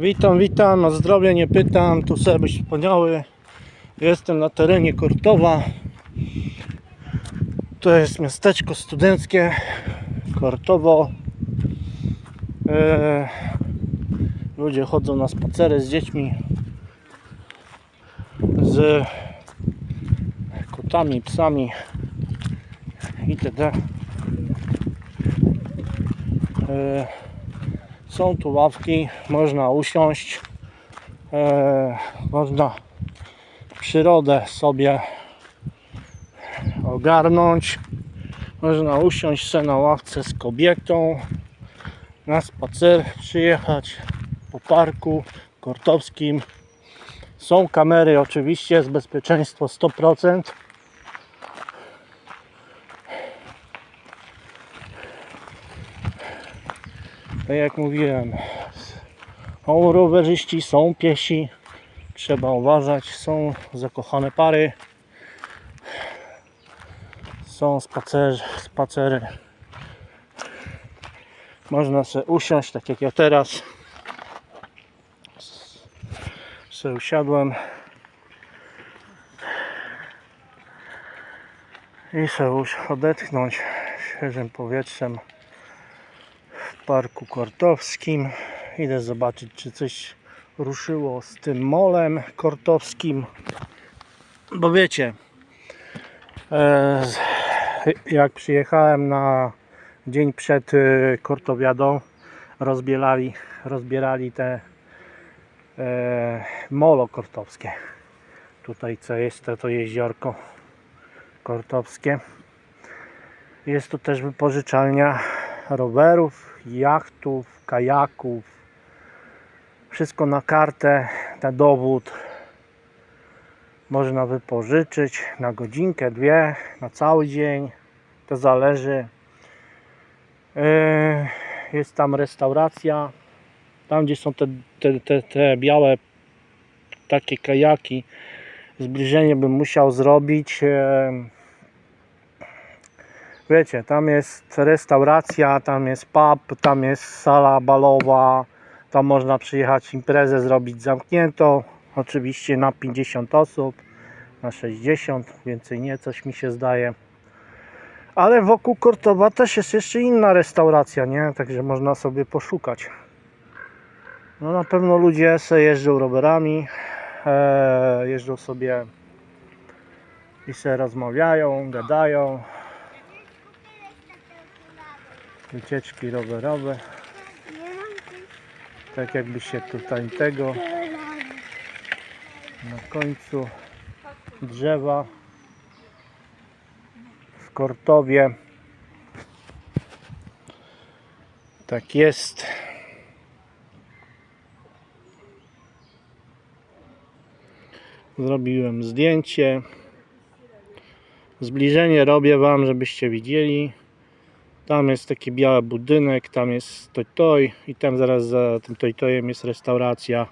Witam, witam, o zdrowie nie pytam, tu sobie wspaniały. Jestem na terenie Kortowa. To jest miasteczko studenckie, Kortowo. E, ludzie chodzą na spacery z dziećmi, z kotami, psami itd. E, są tu ławki, można usiąść, e, można przyrodę sobie ogarnąć, można usiąść sobie na ławce z kobietą, na spacer przyjechać po parku kortowskim. Są kamery oczywiście, z bezpieczeństwo 100%. Tak jak mówiłem, są rowerzyści, są piesi, trzeba uważać, są zakochane pary, są spacerzy, spacery. Można sobie usiąść, tak jak ja teraz. Se usiadłem. I sobie już odetchnąć świeżym powietrzem parku kortowskim. Idę zobaczyć, czy coś ruszyło z tym molem kortowskim. Bo wiecie, e, jak przyjechałem na dzień przed e, kortowiadą, rozbierali, rozbierali te e, molo kortowskie. Tutaj co jest to, to jeziorko kortowskie. Jest tu też wypożyczalnia rowerów, jachtów, kajaków. Wszystko na kartę, na dowód. Można wypożyczyć na godzinkę, dwie, na cały dzień. To zależy. Yy, Jest tam restauracja. Tam, gdzie są te, te, te, te białe takie kajaki, zbliżenie bym musiał zrobić. Wiecie, tam jest restauracja, tam jest pub, tam jest sala balowa, tam można przyjechać imprezę zrobić zamkniętą, oczywiście na 50 osób, na 60, więcej nie, coś mi się zdaje. Ale wokół Kortowa też jest jeszcze inna restauracja, nie? Także można sobie poszukać. No na pewno ludzie se jeżdżą rowerami, e, jeżdżą sobie i se rozmawiają, gadają. Wycieczki rowerowe. Tak jakby się tutaj tego na końcu drzewa w Kortowie. Tak jest. Zrobiłem zdjęcie. Zbliżenie robię Wam, żebyście widzieli. Tam jest taki biały budynek, tam jest toj toj i tam zaraz za tym toj tojem jest restauracja.